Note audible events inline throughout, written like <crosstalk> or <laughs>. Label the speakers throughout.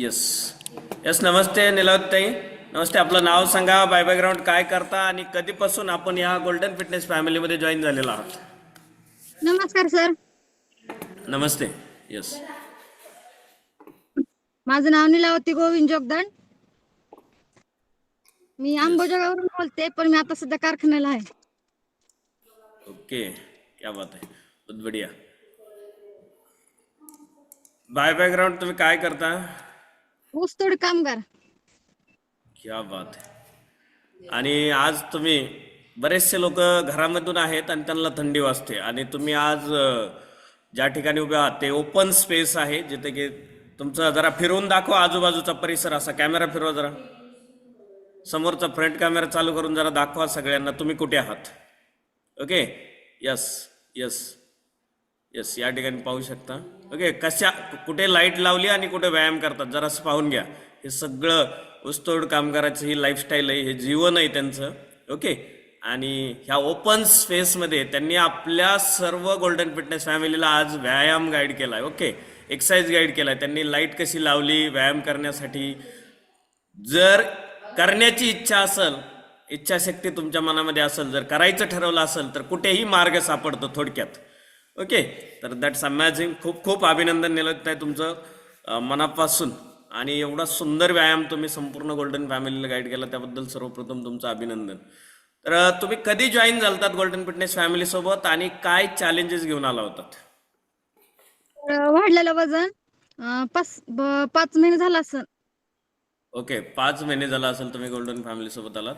Speaker 1: Yes yes नमस्ते निलवताई नमस्ते आपलं नाव सांगा by background काय करता आणि कधीपासून आपण या गोल्डन फिटनेस फॅमिलीमध्ये जॉईन झालेला आहात?
Speaker 2: नमस्कार सर
Speaker 1: नमस्ते. येस
Speaker 2: माझं नाव निलावती गोविंद जोगदंड मी अंबोजगावरून बोलते पण मी आता सध्या कारखान्याला आहे.
Speaker 1: ओके. क्या बात आहे. बहुत बढिया. बाय बॅकग्राऊंड तुम्ही काय करता?
Speaker 2: ऊसतोड कामगार.
Speaker 1: क्या बात आहे आणि आज तुम्ही बरेचसे लोक घरामधून आहेत आणि त्यांना थंडी वाजते. आणि तुम्ही आज ज्या ठिकाणी उभे आहात ते ओपन स्पेस आहे जिथे की तुमचं जरा फिरवून दाखवा आजूबाजूचा परिसर असा. कॅमेरा फिरवा जरा. समोरचा फ्रंट कॅमेरा चालू करून जरा दाखवा सगळ्यांना. तुम्ही कुठे आहात? ओके यस यस यस या ठिकाणी पाहू शकता. ओके कशा कुठे लाइट लावली आणि कुठे व्यायाम करतात जरासं पाहून घ्या. हे सगळं ऊसतोड कामगाराची ही लाईफस्टाईल आहे हे जीवन आहे त्यांचं. ओके आणि ह्या ओपन स्पेसमध्ये त्यांनी आपल्या सर्व गोल्डन फिटनेस फॅमिलीला आज व्यायाम गाईड केला आहे ओके एक्सरसाइज गाईड केला आहे त्यांनी लाइट कशी लावली व्यायाम करण्यासाठी? जर करण्याची इच्छा असेल इच्छाशक्ती तुमच्या मनामध्ये असेल जर करायचं ठरवलं असेल तर कुठेही मार्ग सापडतो थोडक्यात. ओके तर दॅट्स अमॅझिंग खूप खूप अभिनंदन निलत आहे तुमचं मनापासून. आणि एवढा सुंदर व्यायाम तुम्ही संपूर्ण गोल्डन फॅमिलीला गाईड केला त्याबद्दल सर्वप्रथम तुमचं अभिनंदन. तर तुम्ही कधी जॉईन झालतात गोल्डन फिटनेस फॅमिली सोबत आणि काय चॅलेंजेस घेऊन आला होतात
Speaker 2: वाढलेलं वजन पाच महिने झाला असं
Speaker 1: ओके पाच महिने झाला असेल तुम्ही गोल्डन फॅमिली सोबत आलात.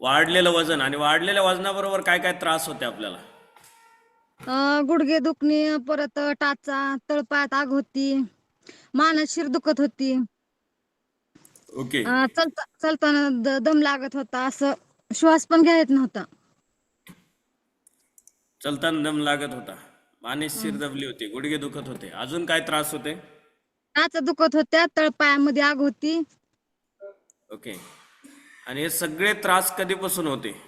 Speaker 1: वाढलेलं वजन आणि वाढलेल्या वजनाबरोबर काय काय त्रास होते आपल्याला?
Speaker 2: अं, गुडघे दुखणे परत टाचा तळपायात आग होती मानत शिर दुखत होती.
Speaker 1: ओके.
Speaker 2: अं, चलता चलताना द- दम लागत होता असं श्वास पण घ्या येत नव्हता.
Speaker 1: चलताना दम लागत होता. आणि शिर दबली होती गुडघे दुखत होते. अजून काय त्रास होते?
Speaker 2: टाचा दुखत होत्या तळपायामध्ये आग होती.
Speaker 1: ओके. आणि हे सगळे त्रास कधीपासून होते?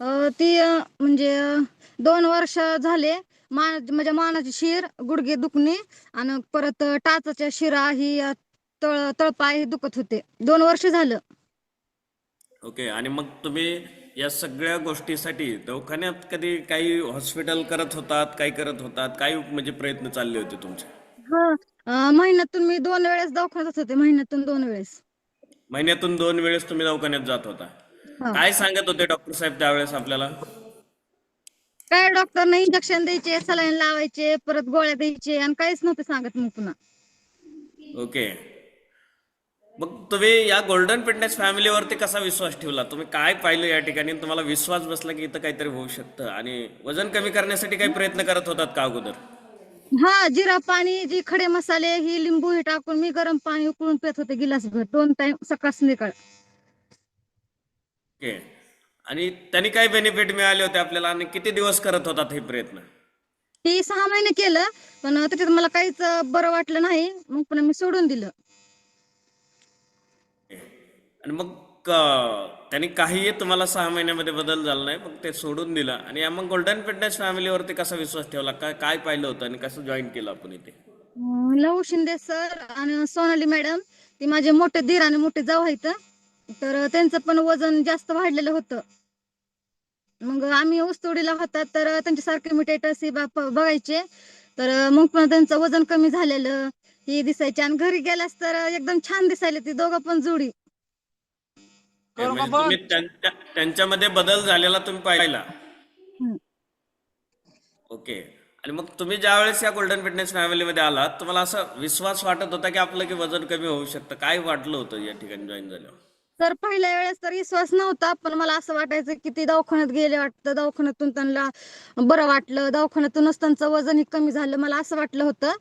Speaker 2: अं, ती अं, म्हणजे अं, दोन वर्ष झाले मान माझ्या मानाची शिर गुडघे दुखणे आणि परत अं, टाचाच्या शिरा ही अं, तळ तळपाय हे दुखत होते. दोन वर्ष झालं.
Speaker 1: ओके. आणि मग तुम्ही या सगळ्या गोष्टीसाठी दवाखान्यात कधी काही हॉस्पिटल करत होतात काय करत होतात? काय म्हणजे प्रयत्न चालले होते तुमचे?
Speaker 2: हा. अं, महिन्यातून मी दोन वेळेस दवाखान्यात होते. महिन्यातून दोन वेळेस.
Speaker 1: महिन्यातून दोन वेळेस तुम्ही दवाखान्यात जात होता. काय सांगत होते डॉक्टर साहेब त्यावेळेस आपल्याला?
Speaker 2: काय डॉक्टरने इंजेक्शन द्यायचे सलाईन लावायचे परत गोळ्या द्यायचे आणि काहीच नव्हते सांगत मग पुन्हा.
Speaker 1: ओके. मग तुम्ही या गोल्डन फिटनेस फॅमिलीवरती कसा विश्वास ठेवला? तुम्ही काय पाहिलं या ठिकाणी? तुम्हाला विश्वास बसला की इथं काहीतरी होऊ शकतं आणि वजन कमी करण्यासाठी काही प्रयत्न करत होतात का अगोदर?
Speaker 2: हा जिरा पाणी जी खडे मसाले ही लिंबू हे टाकून मी गरम पाणी उकळून पित होते गिलासभर. दोन टाइम सकाळ संध्याकाळ.
Speaker 1: ओके. आणि त्यांनी काय बेनिफिट मिळाले होते आपल्याला? आणि किती दिवस करत होतात हे प्रयत्न?
Speaker 2: ते सहा महिने केलं पण त्याच्यात मला काहीच बरं वाटलं नाही. मग पुन्हा मी सोडून दिलं.
Speaker 1: आणि मग क- त्यांनी काहीही तुम्हाला सहा महिन्यामध्ये बदल झाला नाही मग ते सोडून दिलं. आणि मग गोल्डन फिटनेस फॅमिलीवरती कसा विश्वास ठेवला? काय काय पाहिलं होतं आणि कसं जॉईन केलं आपण इथे?
Speaker 2: अं, लहू शिंदे सर आणि सोनाली मॅडम ती माझे मोठे दीर आणि मोठे जाऊ आहेत. तर त्यांचं पण वजन जास्त वाढलेलं होतं. मग आम्ही ऊसतोडीला होता तर त्यांच्यासारखे मी status हे बघायचे. तर मग पण त्यांचं वजन कमी झालेलं हे दिसायचे. आणि घरी गेल्यास तर एकदम छान दिसायले ती दोघं पण जोडी.
Speaker 1: म्हणजे तुम्ही त्यांच्या त्यांच्यामध्ये बदल झालेला तुम्ही पाहिला.
Speaker 2: हम्म.
Speaker 1: ओके. आणि मग तुम्ही ज्या वेळेस या गोल्डन फिटनेस फॅमिलीमध्ये आलात तुम्हाला असं विश्वास वाटत होता की आपलं की वजन कमी होऊ शकतं? काय वाटलं होतं या ठिकाणी जॉईन झाल्यावर?
Speaker 2: तर पहिल्या वेळेस तर विश्वास नव्हता पण मला असं वाटायचं की ते दवाखान्यात गेले वाटतं. दवाखान्यातून त्यांना बरं वाटलं. दवाखान्यातूनच त्यांचं वजन हे कमी झालं. मला असं वाटलं होतं.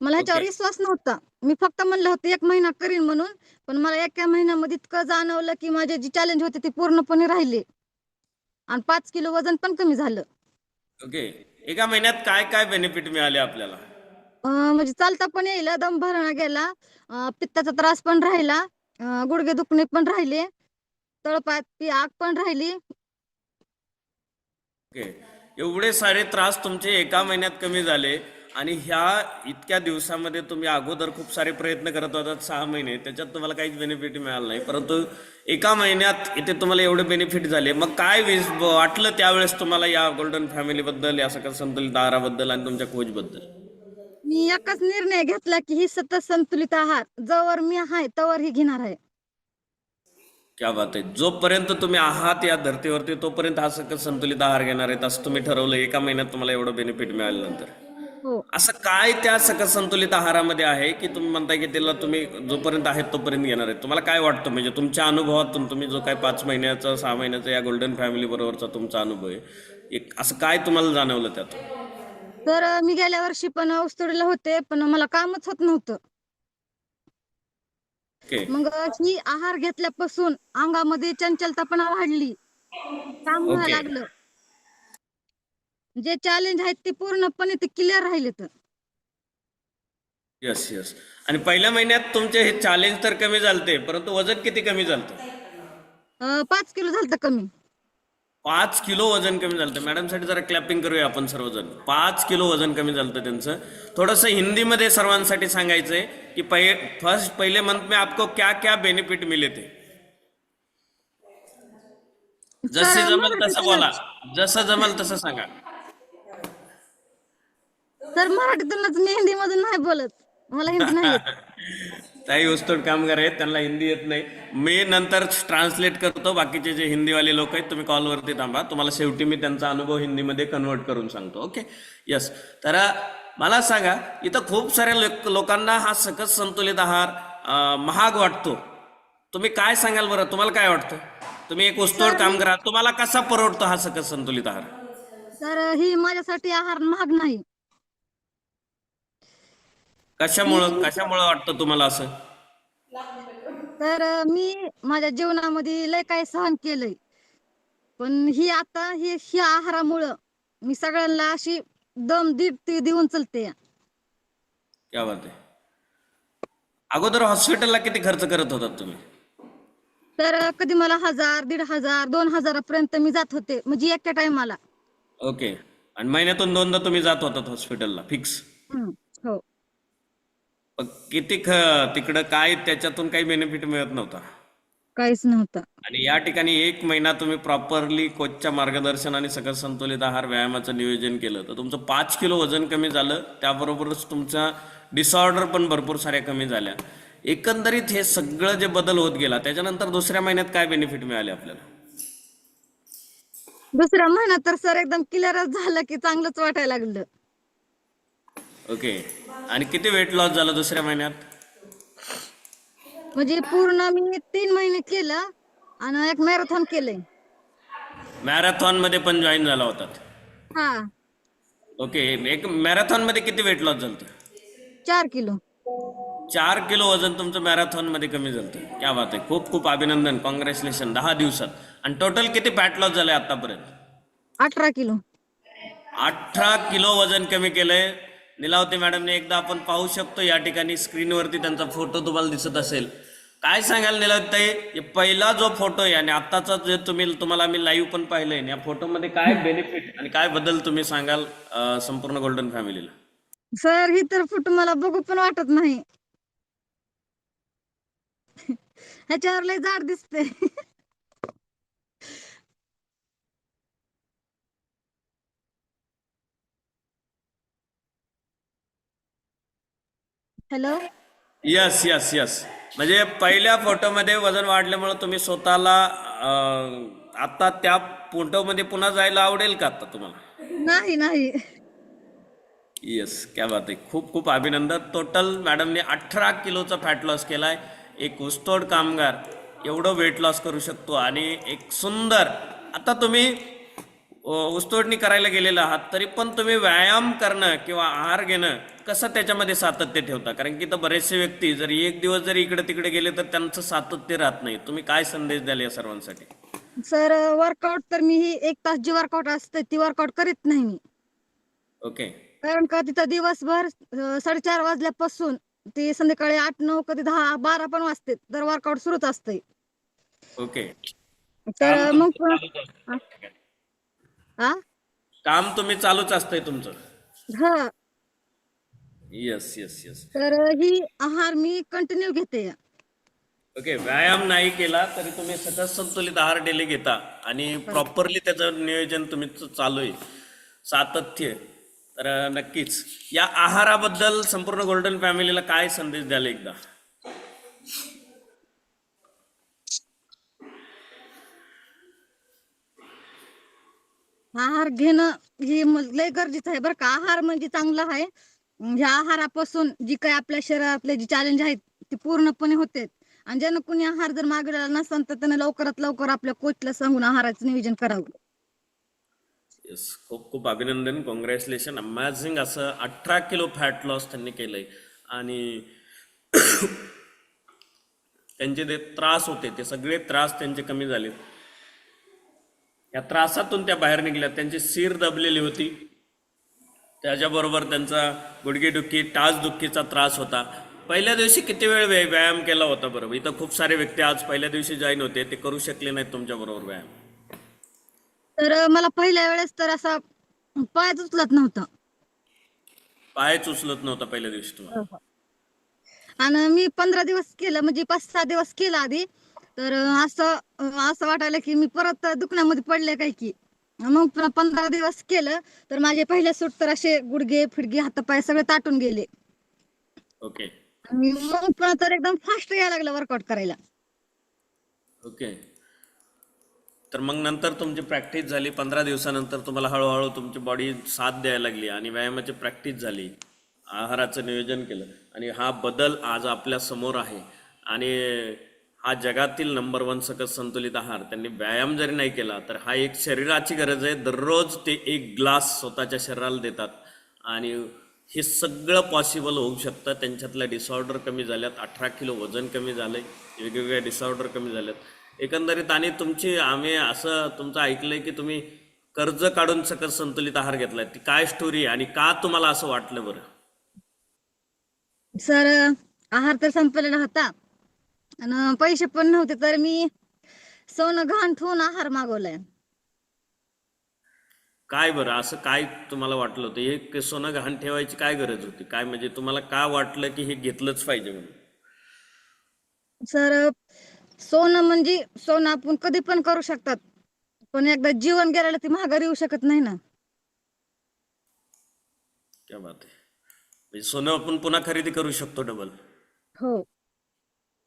Speaker 2: मला ह्याच्यावर
Speaker 1: Okay.
Speaker 2: विश्वास नव्हता. मी फक्त म्हणलं होतं एक महिना करीन म्हणून. पण मला एका महिन्यामध्ये इतकं जाणवलं की माझे जे चॅलेंज होते ते पूर्णपणे राहिले. आणि पाच किलो वजन पण कमी झालं.
Speaker 1: ओके. एका महिन्यात काय काय बेनिफिट मिळाले आपल्याला?
Speaker 2: म्हणजे चालता पण येईल. दम भरणा गेला. पित्ताचा त्रास पण राहिला. गुडघे दुखणे पण राहिले तळपात ती आग पण राहिली.
Speaker 1: ओके. एवढे सारे त्रास तुमचे एका महिन्यात कमी झाले आणि ह्या इतक्या दिवसामध्ये तुम्ही अगोदर खूप सारे प्रयत्न करत होतात सहा महिने. त्याच्यात तुम्हाला काहीच बेनिफिट मिळालं नाही. परंतु एका महिन्यात इथे तुम्हाला एवढे बेनिफिट झाले. मग काय विस वाटलं त्यावेळेस तुम्हाला या गोल्डन फॅमिलीबद्दल या सकल संतुलित आहाराबद्दल आणि तुमच्या कोचबद्दल
Speaker 2: मी एकच निर्णय घेतला की ही सतत संतुलित आहार. जवळ मी आहे तवर ही घेणार आहे.
Speaker 1: क्या बात आहे. जोपर्यंत तुम्ही आहात या धर्तीवरती तोपर्यंत हा सकल संतुलित आहार घेणार आहेत असं तुम्ही ठरवलं एका महिन्यात तुम्हाला एवढं बेनिफिट मिळाल्यानंतर
Speaker 2: हो.
Speaker 1: असं काय त्या सकल संतुलित आहारामध्ये आहे की तुम्ही म्हणताय की त्याला तुम्ही जोपर्यंत आहेत तोपर्यंत घेणार आहेत? तुम्हाला काय वाटतं? म्हणजे तुमच्या अनुभवातून तुम्ही जो काय पाच महिन्याचा सहा महिन्याचा या गोल्डन फॅमिली बरोबरचा तुमचा अनुभव आहे एक असं काय तुम्हाला जाणवलं त्यात
Speaker 2: तर मी गेल्या वर्षी पण ऊसतोडीला होते पण मला कामच होत नव्हतं. मग ही आहार घेतल्यापासून अंगामध्ये चंचलतापणा वाढली. काम व्हायला
Speaker 1: Okay.
Speaker 2: लागलं. जे चॅलेंज आहेत ते पूर्णपणे ते क्लिअर राहिले तर
Speaker 1: यस यस आणि पहिल्या महिन्यात तुमचे हे चॅलेंज तर कमी झालते परंतु वजन किती कमी झालतं?
Speaker 2: अं, पाच किलो झालं कमी.
Speaker 1: पाच किलो वजन कमी झालं मॅडमसाठी जरा क्लॅपिंग करूया आपण सर्वजण. पाच किलो वजन कमी झालं त्यांचं. थोडंसं हिंदीमध्ये सर्वांसाठी सांगायचंय की पहि फर्स्ट पहिले मंथ में आपको क्या क्या बेनिफिट मिले थे? जसे जमल तसं बोला. जसं जमल तसं सांगा.
Speaker 2: तर मराठीतूनच मी हिंदी मधून नाही बोलत. मला हिंदी नाही <laughs>
Speaker 1: काही उस्तोड कामगार आहेत त्यांना हिंदी येत नाही. मी नंतर ट्रान्सलेट करतो बाकीचे जे हिंदीवाले लोक आहेत तुम्ही कॉलवरती थांबा. तुम्हाला शेवटी मी त्यांचा अनुभव हिंदीमध्ये कन्वर्ट करून सांगतो ओके यस तर मला सांगा इथं खूप साऱ्या लोक लोकांना हा सकस संतुलित आहार महाग वाटतो. तुम्ही काय सांगाल बरं? तुम्हाला काय वाटतं? तुम्ही एक उस्तोड कामगार तुम्हाला कसा परवडतो हा सकस संतुलित आहार?
Speaker 2: तर ही माझ्यासाठी आहार महाग नाही.
Speaker 1: कशामुळं कशामुळं वाटतं तुम्हाला असं?
Speaker 2: तर मी माझ्या जीवनामध्ये लय काय सहन केलंय. पण ही आता ही ह्या आहारामुळं मी सगळ्यांना अशी दम दीड ती देऊन चलते.
Speaker 1: क्या बात आहे. अगोदर हॉस्पिटलला किती खर्च करत होतात तुम्ही?
Speaker 2: तर कधी मला हजार दीड हजार दोन हजारापर्यंत मी जात होते म्हणजे एका टायमाला.
Speaker 1: ओके. आणि महिन्यातून दोनदा तुम्ही जात होतात हॉस्पिटलला फिक्स?
Speaker 2: हो.
Speaker 1: किती ख तिकडं काय त्याच्यातून काही बेनिफिट मिळत नव्हता.
Speaker 2: काहीच नव्हतं.
Speaker 1: आणि या ठिकाणी एक महिना तुम्ही प्रॉपरली कोचच्या मार्गदर्शनाने सगळं संतुलित आहार व्यायामाचं नियोजन केलं. तर तुमचं पाच किलो वजन कमी झालं. त्याबरोबरच तुमचा डिसऑर्डर पण भरपूर साऱ्या कमी झाल्या. एकंदरीत हे सगळं जे बदल होत गेला त्याच्यानंतर दुसऱ्या महिन्यात काय बेनिफिट मिळाले आपल्याला?
Speaker 2: दुसऱ्या महिन्यात तर सर एकदम क्लिअरच झालं की चांगलंच वाटायला लागलं.
Speaker 1: ओके. आणि किती वेट लॉस झालं दुसऱ्या महिन्यात?
Speaker 2: म्हणजे पूर्ण मी तीन महिने केलं आणि एक मॅरेथॉन केलंय.
Speaker 1: मॅरेथॉनमध्ये पण जॉईन झाला होतात.
Speaker 2: हा.
Speaker 1: ओके. एक मॅरेथॉनमध्ये किती वेट लॉस झालं
Speaker 2: चार किलो.
Speaker 1: चार किलो वजन तुमचं मॅरेथॉनमध्ये कमी झालं क्या बात आहे. खूप खूप अभिनंदन. कॉंग्रॅच्युलेशन दहा दिवसात. आणि टोटल किती फॅट लॉस झालंय आतापर्यंत?
Speaker 2: अठरा किलो.
Speaker 1: अठरा किलो वजन कमी केलंय. निलावती मॅडमने एकदा आपण पाहू शकतो या ठिकाणी स्क्रीनवरती त्यांचा फोटो तुम्हाला दिसत असेल. काय सांगाल निलावती पहिला जो फोटो आहे आणि आत्ताचा जे तुम्ही तुम्हाला मी लाईव्ह पण पाहिलंय या फोटोमध्ये काय बेनिफिट आणि काय बदल तुम्ही सांगाल संपूर्ण गोल्डन फॅमिलीला
Speaker 2: सर ही तर फोटो मला बघू पण वाटत नाही. <laughs> ह्याच्यावर लय जाड दिसते <laughs> हॅलो
Speaker 1: यस यस यस म्हणजे पहिल्या फोटोमध्ये वजन वाढल्यामुळे तुम्ही स्वतःला अं, आता त्या फोटोमध्ये पुन्हा जायला आवडेल का आता तुम्हाला?
Speaker 2: नाही नाही.
Speaker 1: येस क्या बात आहे. खूप खूप अभिनंदन. टोटल मॅडमने अठरा किलोचा फॅट लॉस केलाय. एक ऊसतोड कामगार. एवढं वेट लॉस करू शकतो. आणि एक सुंदर आता तुम्ही ऊसतोडणी करायला गेलेला आहात तरी पण तुम्ही व्यायाम करणं किंवा आहार घेणं कसं त्याच्यामध्ये सातत्य ठेवता? कारण की तर बरेचसे व्यक्ती जर एक दिवस जरी इकडे तिकडे गेले तर त्यांचं सातत्य राहत नाही. तुम्ही काय संदेश द्याल या सर्वांसाठी?
Speaker 2: सर वर्कआउट तर मी ही एक तास जी वर्कआउट असते ती वर्कआउट करीत नाही मी.
Speaker 1: ओके.
Speaker 2: कारण का तिथं दिवसभर अं, साडेचार वाजल्यापासून ते संध्याकाळी आठ नऊ कधी दहा बारा पण वाजते तर वर्कआउट सुरूच असतंय.
Speaker 1: ओके.
Speaker 2: तर मग हा
Speaker 1: काम तुम्ही चालूच असतंय तुमचं.
Speaker 2: हा.
Speaker 1: येस येस येस
Speaker 2: तर ही आहार मी कंटिन्यू घेते.
Speaker 1: ओके व्यायाम नाही केला तरी तुम्ही सतत संतुलित आहार डेली घेता आणि प्रॉपरली त्याचं नियोजन तुम्ही चालू आहे. सातत्य. तर नक्कीच. या आहाराबद्दल संपूर्ण गोल्डन फॅमिलीला काय संदेश द्याल एकदा?
Speaker 2: आहार घेणं ही लय गरजेचं आहे बरं का. आहार म्हणजे चांगला आहे. ह्या आहारापासून जी काही आपल्या शरीरातले जी चॅलेंज आहेत ती पूर्णपणे होते. आणि ज्यानं कुणी आहार जर मागवलेला नसेल तर त्यानं लवकरात लवकर आपल्या कोचला सांगून आहाराचं नियोजन करावं.
Speaker 1: येस खूप खूप अभिनंदन. कॉंग्रॅच्युलेशन अमॅझिंग असं अठरा किलो फॅट लॉस त्यांनी केलंय. आणि <coughs> त्यांचे जे त्रास होते ते सगळे त्रास त्यांचे कमी झाले या त्रासातून त्या बाहेर निघल्या. त्यांची सीर दबलेली होती. त्याच्याबरोबर त्यांचा गुडघेदुखी टाचदुखीचा त्रास होता. पहिल्या दिवशी किती वेळ व्याय- व्यायाम केला होता बरोबर इथं खूप सारे व्यक्ती आज पहिल्या दिवशी जॉईन होते. ते करू शकले नाहीत तुमच्या बरोबर व्यायाम.
Speaker 2: तर मला पहिल्या वेळेस तर असा पायच उचलत नव्हतं.
Speaker 1: पायच उचलत नव्हता पहिल्या दिवशी तुम्हाला.
Speaker 2: आणि मी पंधरा दिवस केलं म्हणजे पाच सहा दिवस केलं आधी. तर असं असं वाटायला की मी परत दुखण्यामध्ये पडले काय की. मग पुन्हा पंधरा दिवस केलं तर माझे पहिले सूट तर असे गुडघे फिडगे हातपाय सगळे ताटून गेले.
Speaker 1: ओके.
Speaker 2: मग पुन्हा तर एकदम फास्ट यायला लागलं वर्कआउट करायला.
Speaker 1: ओके. तर मग नंतर तुमची प्रॅक्टिस झाली पंधरा दिवसानंतर तुम्हाला हळूहळू तुमची बॉडी साथ द्यायला लागली आणि व्यायामाची प्रॅक्टिस झाली. आहाराचं नियोजन केलं. आणि हा बदल आज आपल्यासमोर आहे. आणि हा जगातील नंबर वन सकस संतुलित आहार त्यांनी व्यायाम जरी नाही केला तर हा एक शरीराची गरज आहे. दररोज ते एक ग्लास स्वतःच्या शरीराला देतात. आणि हे सगळं पॉसिबल होऊ शकतं. त्यांच्यातल्या डिसऑर्डर कमी झाल्यात अठरा किलो वजन कमी झालंय वेगवेगळ्या डिसऑर्डर कमी झाल्यात. एकंदरीत आणि तुमची आम्ही असं तुमचं ऐकलंय की तुम्ही कर्ज काढून सकस संतुलित आहार घेतलाय. ती काय स्टोरी आहे आणि का तुम्हाला असं वाटलं बरं?
Speaker 2: सर आहार तर संपलेला होता. आणि पैसे पण नव्हते तर मी सोनं घाण ठेवून आहार मागवलाय.
Speaker 1: काय बरं? असं काय तुम्हाला वाटलं होतं? हे सोनं गहाण ठेवायची काय गरज होती? काय म्हणजे तुम्हाला का वाटलं की हे घेतलंच पाहिजे म्हणून?
Speaker 2: सर सोनं म्हणजे सोनं आपण कधी पण करू शकतात पण एकदा जीवन गेलेलं ती माघारी येऊ शकत नाही ना.
Speaker 1: क्या बात आहे. म्हणजे सोनं आपण पुन्हा खरेदी करू शकतो डबल
Speaker 2: हो.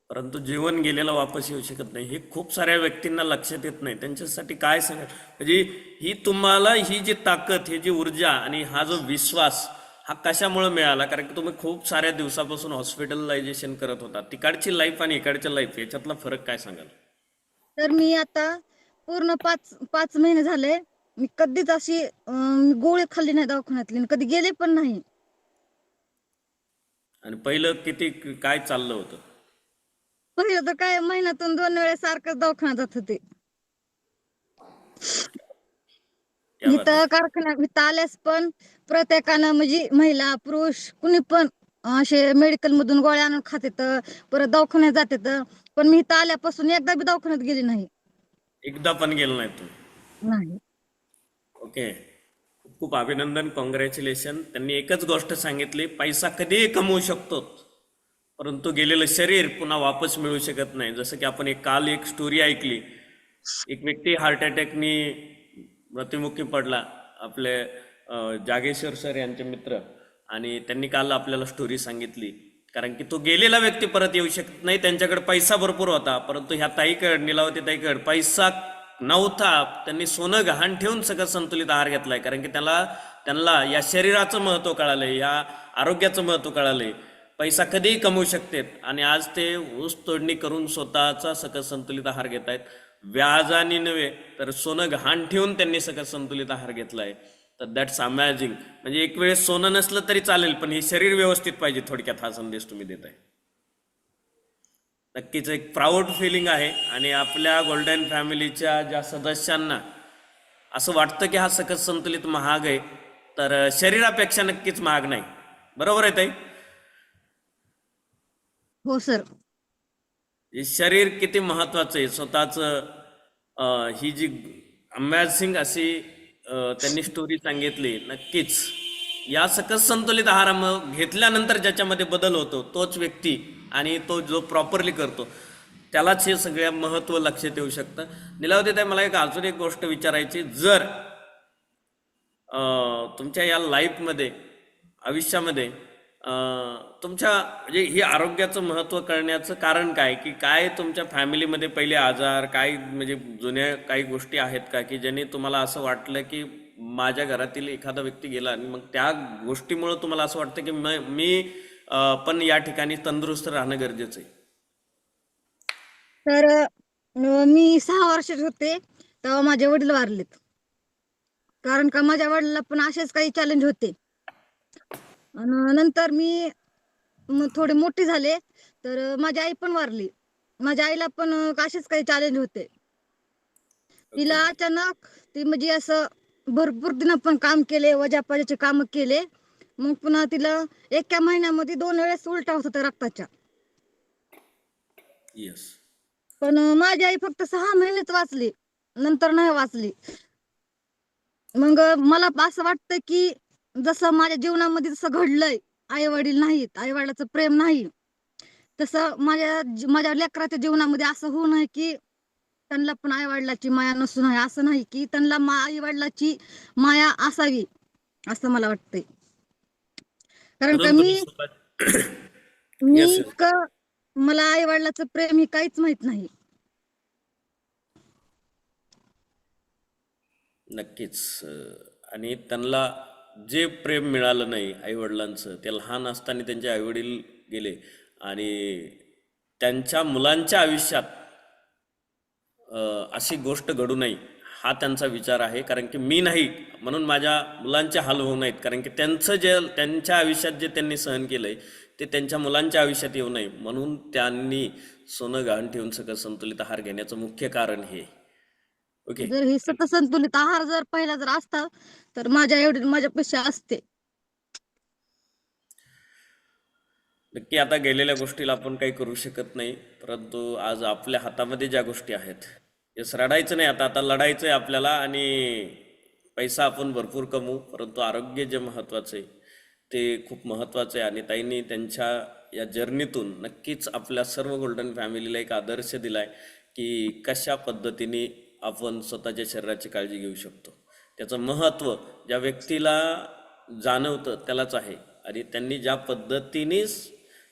Speaker 1: परंतु जीवन गेलेलं वापस येऊ शकत नाही. हे खूप साऱ्या व्यक्तींना लक्षात येत नाही. त्यांच्यासाठी काय सांगा? म्हणजे ही तुम्हाला ही जी ताकद ही जी ऊर्जा आणि हा जो विश्वास हा कशामुळे मिळाला? कारण की तुम्ही खूप साऱ्या दिवसापासून हॉस्पिटलायझेशन करत होता. तिकडची लाईफ आणि इकडच्या लाईफ याच्यातला फरक काय सांगाल?
Speaker 2: तर मी आता पूर्ण पाच पाच महिने झाले. मी कधीच अशी गोळी खाल्ली नाही दवाखान्यातली कधी गेले पण नाही.
Speaker 1: आणि पहिलं किती काय चाललं होतं?
Speaker 2: पहिलं तर काय महिन्यातून दोन वेळेस सारखं दवाखान्यात जात होते. इथं कारखान्यात इथं आल्यास पण प्रत्येकानं म्हणजे महिला पुरुष कुणी पण असे मेडिकल मधून गोळ्या आणून खात येतं परत दवाखान्यात जात येतं. पण मी इथं आल्यापासून एकदा बी दवाखान्यात गेली नाही.
Speaker 1: एकदा पण गेलं नाही तुम्ही
Speaker 2: नाही.
Speaker 1: ओके. खूप खूप अभिनंदन कॉंग्रॅच्युलेशन त्यांनी एकच गोष्ट सांगितली पैसा कधीही कमवू शकतो परंतु गेलेलं शरीर पुन्हा वापस मिळू शकत नाही. जसं की आपण एक काल एक स्टोरी ऐकली. एक व्यक्ती हार्ट अटॅकनी मृत्युमुखी पडला. आपले जागेश्वर सर यांचे मित्र. आणि त्यांनी काल आपल्याला स्टोरी सांगितली. कारण की तो गेलेला व्यक्ती परत येऊ शकत नाही. त्यांच्याकडे पैसा भरपूर होता. परंतु ह्या ताईकड निलावती ताईकड पैसा नव्हता. त्यांनी सोनं गहाण ठेवून सगळं संतुलित आहार घेतलाय. कारण की त्याला त्यांना या शरीराचं महत्त्व कळालंय. या आरोग्याचं महत्त्व कळालंय. पैसा कधीही कमवू शकते आणि आज ते ऊस तोडणी करून स्वतःचा सकस संतुलित आहार घेत आहेत व्याजाने नव्हे तर सोनं घाण ठेवून त्यांनी सकस संतुलित आहार घेतलाय. तर दॅट्स अमॅझिंग म्हणजे एक वेळेस सोनं नसलं तरी चालेल पण हे शरीर व्यवस्थित पाहिजे थोडक्यात हा संदेश तुम्ही देत आहे नक्कीच एक प्राऊड फिलिंग आहे. आणि आपल्या गोल्डन फॅमिलीच्या ज्या सदस्यांना असं वाटतं की हा सकस संतुलित महाग आहे तर शरीरापेक्षा नक्कीच महाग नाही. बरोबर आहे ताई?
Speaker 2: हो सर.
Speaker 1: शरीर किती महत्वाचं आहे? स्वतःच ही जी अमॅझिंग अशी त्यांनी स्टोरी सांगितली नक्कीच. या सकस संतुलित आहार घेतल्यानंतर ज्याच्यामध्ये बदल होतो तोच व्यक्ती आणि तो जो प्रॉपरली करतो त्यालाच हे सगळ्या महत्त्व लक्षात येऊ शकतं. निलावती ताई मला एक अजून एक गोष्ट विचारायची. जर तुमच्या या लाईफमध्ये आयुष्यामध्ये तुमच्या म्हणजे ही आरोग्याचं महत्त्व कळण्याचं कारण काय? की काय तुमच्या फॅमिलीमध्ये पहिले आजार काय म्हणजे जुन्या काही गोष्टी आहेत का? की ज्याने तुम्हाला असं वाटलं की माझ्या घरातील एखादा व्यक्ती गेला आणि मग त्या गोष्टीमुळं तुम्हाला असं वाटतं की मी पण या ठिकाणी तंदुरुस्त राहणं गरजेचं आहे?
Speaker 2: तर मी सहा वर्षाचे होते तेव्हा माझे वडील वारलेत. कारण का माझ्या वडिलांना पण असेच काही चॅलेंज होते. आणि नंतर मी म थोडे मोठे झाले तर माझी आई पण वारली. माझ्या आईला पण असेच काही चॅलेंज होते. तिला अचानक ती म्हणजे असं भरपूर तिनं पण काम केले वजापाजाचे काम केले. मग पुन्हा तिला एका महिन्यामध्ये दोन वेळेस उलटा होत होता रक्ताच्या
Speaker 1: येस
Speaker 2: पण माझी आई फक्त सहा महिनेच वाचली नंतर नाही वाचली. मग मला असं वाटतं की जसं माझ्या जीवनामध्ये जसं घडलंय आई वडील नाहीत आई वडिलाचं प्रेम नाही तसं माझ्या माझ्या लेकराच्या जीवनामध्ये असं होऊ नये की त्यांना पण आई वडिलाची माया नसू नये असं नाही की त्यांना आई वडिलाची माया असावी असं मला वाटतंय. कारण का मी मला आई वडिलाचं प्रेम हे काहीच माहीत नाही.
Speaker 1: नक्कीच आणि त्यांना जे प्रेम मिळालं नाही आईवडिलांचं ते लहान असताना त्यांचे आईवडील गेले आणि त्यांच्या मुलांच्या आयुष्यात अशी गोष्ट घडू नये हा त्यांचा विचार आहे. कारण की मी नाही म्हणून माझ्या मुलांचे हाल होऊ नयेत. कारण की त्यांचं जे त्यांच्या आयुष्यात जे त्यांनी सहन केलं आहे ते त्यांच्या मुलांच्या आयुष्यात येऊ नये. म्हणून त्यांनी सोनं गहाण ठेवून सगळं संतुलित आहार घेण्याचं मुख्य कारण हे. ओके
Speaker 2: जर हे सत संतुलित आहार जर पहिला जर असता तर माझ्या एवढी माझ्यापेक्षा असते.
Speaker 1: नक्की आता गेलेल्या गोष्टीला आपण काही करू शकत नाही परंतु आज आपल्या हातामध्ये ज्या गोष्टी आहेत यस रडायचं नाही आता आता लढायचं आहे आपल्याला आणि पैसा आपण भरपूर कमवू परंतु आरोग्य जे महत्त्वाचं आहे ते खूप महत्त्वाचं आहे आणि ताईंनी त्यांच्या या जर्नीतून नक्कीच आपल्या सर्व गोल्डन फॅमिलीला एक आदर्श दिला आहे की कशा पद्धतीने आपण स्वतःच्या शरीराची काळजी घेऊ शकतो. त्याचं महत्त्व ज्या व्यक्तीला जाणवतं त्यालाच आहे. आणि त्यांनी ज्या पद्धतीनेच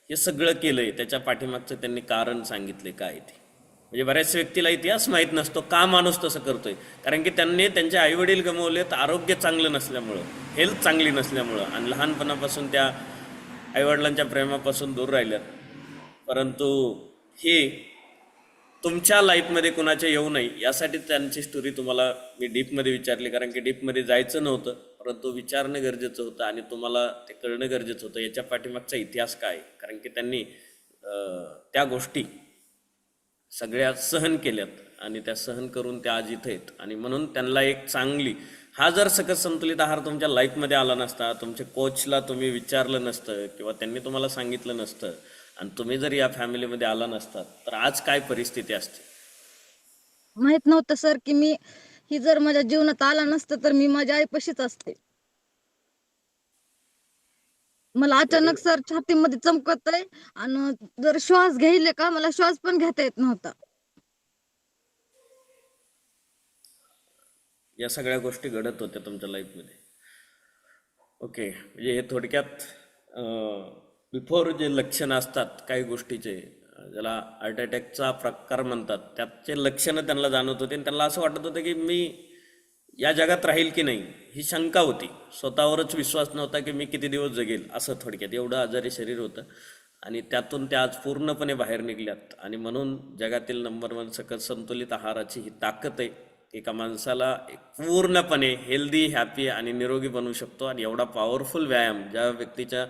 Speaker 1: हे सगळं केलं आहे त्याच्या पाठीमागचं त्यांनी कारण सांगितले काय ते. म्हणजे बऱ्याच व्यक्तीला इतिहास माहीत नसतो का माणूस तसं करतोय. कारण की त्यांनी त्यांचे आईवडील गमवलेत आरोग्य चांगलं नसल्यामुळं हेल्थ चांगली नसल्यामुळं आणि लहानपणापासून त्या आईवडिलांच्या प्रेमापासून दूर राहिल्या. परंतु हे तुमच्या लाईफमध्ये कुणाच्या येऊ नये यासाठी त्यांची स्टोरी तुम्हाला मी डीपमध्ये विचारली. कारण की डीपमध्ये जायचं नव्हतं परंतु विचारणं गरजेचं होतं आणि तुम्हाला ते कळणं गरजेचं होतं. याच्या पाठीमागचा इतिहास काय? आहे? कारण की त्यांनी त्या गोष्टी सगळ्या सहन केल्यात आणि त्या सहन करून त्या आज इथं आहेत. आणि म्हणून त्यांना एक चांगली हा जर सकस संतुलित आहार तुमच्या लाईफमध्ये आला नसता तुमच्या कोचला तुम्ही विचारलं नसतं किंवा त्यांनी तुम्हाला सांगितलं नसतं आणि तुम्ही जर या फॅमिलीमध्ये आला नसतात तर आज काय परिस्थिती असते?
Speaker 2: माहीत नव्हतं सर की मी ही जर माझ्या जीवनात आला नसतं तर मी माझ्या आईपाशीच असते. मला अचानक सर छातीमध्ये चमकत आहे आणि जर श्वास घ्यायले का मला श्वास पण घेता येत नव्हता.
Speaker 1: या सगळ्या गोष्टी घडत होत्या तुमच्या लाईफमध्ये ओके म्हणजे हे थोडक्यात बिफोर जे लक्षणं असतात काही गोष्टीचे ज्याला हार्ट अटॅकचा प्रकार म्हणतात त्याचे लक्षणं त्यांना जाणवत होते आणि त्यांना असं वाटत होतं की मी या जगात राहील की नाही ही शंका होती. स्वतःवरच विश्वास नव्हता की मी किती दिवस जगेल असं थोडक्यात एवढं आजारी शरीर होतं. आणि त्यातून त्या आज पूर्णपणे बाहेर निघल्यात. आणि म्हणून जगातील नंबर वन सकत संतुलित आहाराची ही ताकद आहे. एका माणसाला एक पूर्णपणे हेल्दी हॅपी आणि निरोगी बनवू शकतो. आणि एवढा पॉवरफुल व्यायाम ज्या व्यक्तीच्या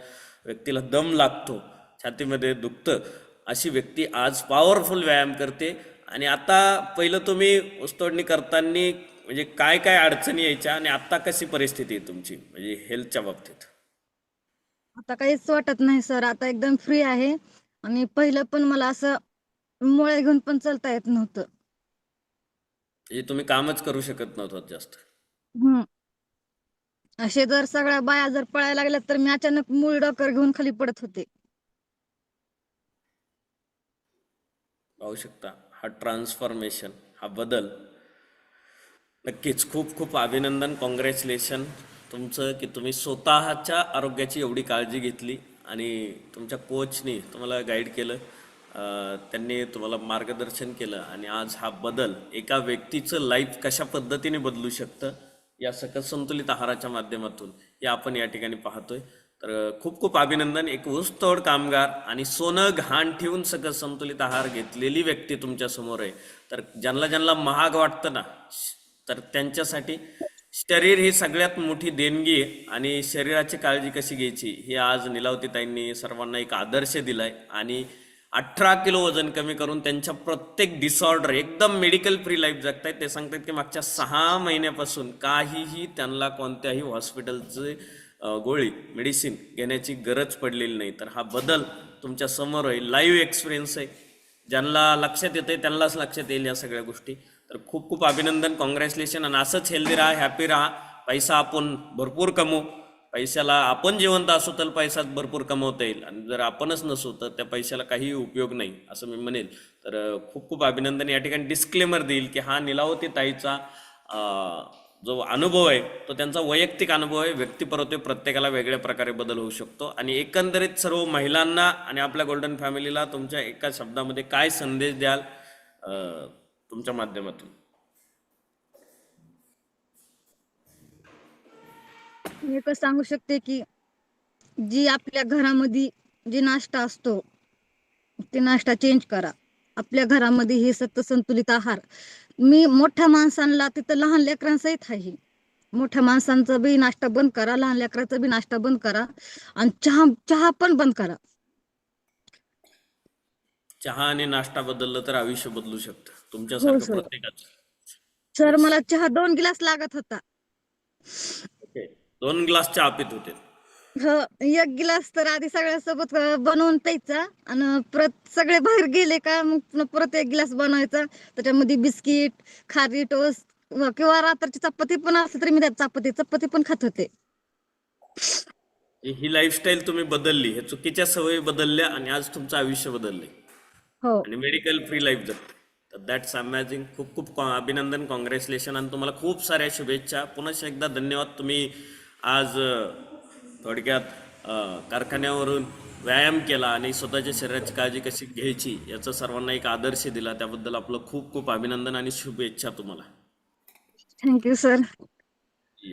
Speaker 1: व्यक्तीला दम लागतो छातीमध्ये दुखतं अशी व्यक्ती आज पॉवरफुल व्यायाम करते. आणि आता पहिलं तुम्ही ऊसतोडणी करताना म्हणजे काय काय अडचणी यायच्या आणि आता कशी परिस्थिती आहे तुमची? म्हणजे हेल्थच्या बाबतीत.
Speaker 2: आता काहीच वाटत नाही सर. आता एकदम फ्री आहे. आणि पहिलं पण मला असं मुळे घेऊन पण चालता येत नव्हतं.
Speaker 1: म्हणजे तुम्ही कामच करू शकत नव्हतात जास्त.
Speaker 2: हम्म. असे जर सगळ्या बाया जर पळायला लागल्या तर मी अचानक मूळ डॉक्टर घेऊन खाली पडत होते.
Speaker 1: पाहू शकता हा ट्रान्सफॉर्मेशन हा बदल. नक्कीच खूप खूप अभिनंदन कॉंग्रॅच्युलेशन तुमचं की तुम्ही स्वतःच्या आरोग्याची एवढी काळजी घेतली आणि तुमच्या कोचनी तुम्हाला गाईड केलं त्यांनी तुम्हाला मार्गदर्शन केलं आणि आज हा बदल एका व्यक्तीचं लाईफ कशा पद्धतीने बदलू शकतं या सकस संतुलित आहाराच्या माध्यमातून हे आपण या ठिकाणी पाहतोय. तर खूप खूप अभिनंदन. एक ऊसतोड कामगार आणि सोनं घाण ठेवून सकस संतुलित आहार घेतलेली व्यक्ती तुमच्यासमोर आहे. तर ज्यांना ज्यांना महाग वाटतं ना तर त्यांच्यासाठी शरीर ही सगळ्यात मोठी देणगी आणि शरीराची काळजी कशी घ्यायची हे आज निलावतीताईंनी सर्वांना एक आदर्श दिलाय आणि अठरा किलो वजन कमी करून त्यांच्या प्रत्येक डिसऑर्डर एकदम मेडिकल फ्री लाईफ जगतायत ते सांगतात की मागच्या सहा महिन्यापासून काहीही त्यांना कोणत्याही हॉस्पिटलचे गोळी मेडिसिन घेण्याची गरज पडलेली नाही. तर हा बदल तुमच्यासमोर आहे. लाईव्ह एक्सपिरियन्स आहे. ज्यांना लक्षात येते त्यांनाच लक्षात येईल या सगळ्या गोष्टी. तर खूप खूप अभिनंदन कॉंग्रॅच्युलेशन आणि असंच हेल्दी राहा हॅपी राहा. पैसा आपण भरपूर कमवू. पैशाला आपण जिवंत असू तर पैसा भरपूर कमवता येईल. आणि जर आपणच नसू तर त्या पैशाला काही उपयोग नाही असं मी म्हणेल तर खूप खूप अभिनंदन या ठिकाणी डिस्क्लेमर देईल की हा निलावती ताईचा जो अनुभव आहे तो त्यांचा वैयक्तिक अनुभव आहे. व्यक्तिपरत्वे प्रत्येकाला वेगळ्या प्रकारे बदल होऊ शकतो. आणि एकंदरीत सर्व महिलांना आणि आपल्या गोल्डन फॅमिलीला तुमच्या एका शब्दामध्ये काय संदेश द्याल तुमच्या माध्यमातून?
Speaker 2: मी एकच सांगू शकते की जी आपल्या घरामध्ये जी नाश्ता असतो ते नाश्ता चेंज करा. आपल्या घरामध्ये हे सत्य संतुलित आहार. मी मोठ्या माणसांना तिथं लहान लेकरांसहित आहे. मोठ्या माणसांचा बी नाश्ता बंद करा लहान लेकरांचा बी नाश्ता बंद करा आणि चहा चहा पण बंद करा.
Speaker 1: चहा आणि नाश्ता बदललं तर आयुष्य बदलू शकतं. तुमच्यासारखं
Speaker 2: सर.
Speaker 1: प्रत्येकाचं.
Speaker 2: सर मला चहा दोन गिलास लागत होता.
Speaker 1: दोन ग्लास चहा पित होते.
Speaker 2: हो एक गिलास तर आधी सगळ्यासोबत अं, बनवून प्यायचा आणि परत सगळे बाहेर गेले का मग पुन्हा परत एक गिलास बनवायचा. त्याच्यामध्ये बिस्किट खारी टोस्ट व- किंवा रात्रीची चपाती पण असली तरी मी त्यात चपाती चपाती पण खात होते.
Speaker 1: ही लाईफस्टाईल तुम्ही बदलली. हे चुकीच्या सवयी बदलल्या आणि आज तुमचं आयुष्य बदलले
Speaker 2: हो.
Speaker 1: आणि मेडिकल फ्री लाईफ जगते. तर दॅट्स अमॅझिंग खूप खूप कॉ- अभिनंदन कॉंग्रॅच्युलेशन आणि तुम्हाला खूप साऱ्या शुभेच्छा. पुन्हा एकदा धन्यवाद. तुम्ही आज थोडक्यात कारखान्यावरून व्यायाम केला आणि स्वतःच्या शरीराची काळजी कशी घ्यायची याचा सर्वांना एक आदर्श दिला. त्याबद्दल आपलं खूप खूप अभिनंदन आणि शुभेच्छा तुम्हाला.
Speaker 2: Thank you sir.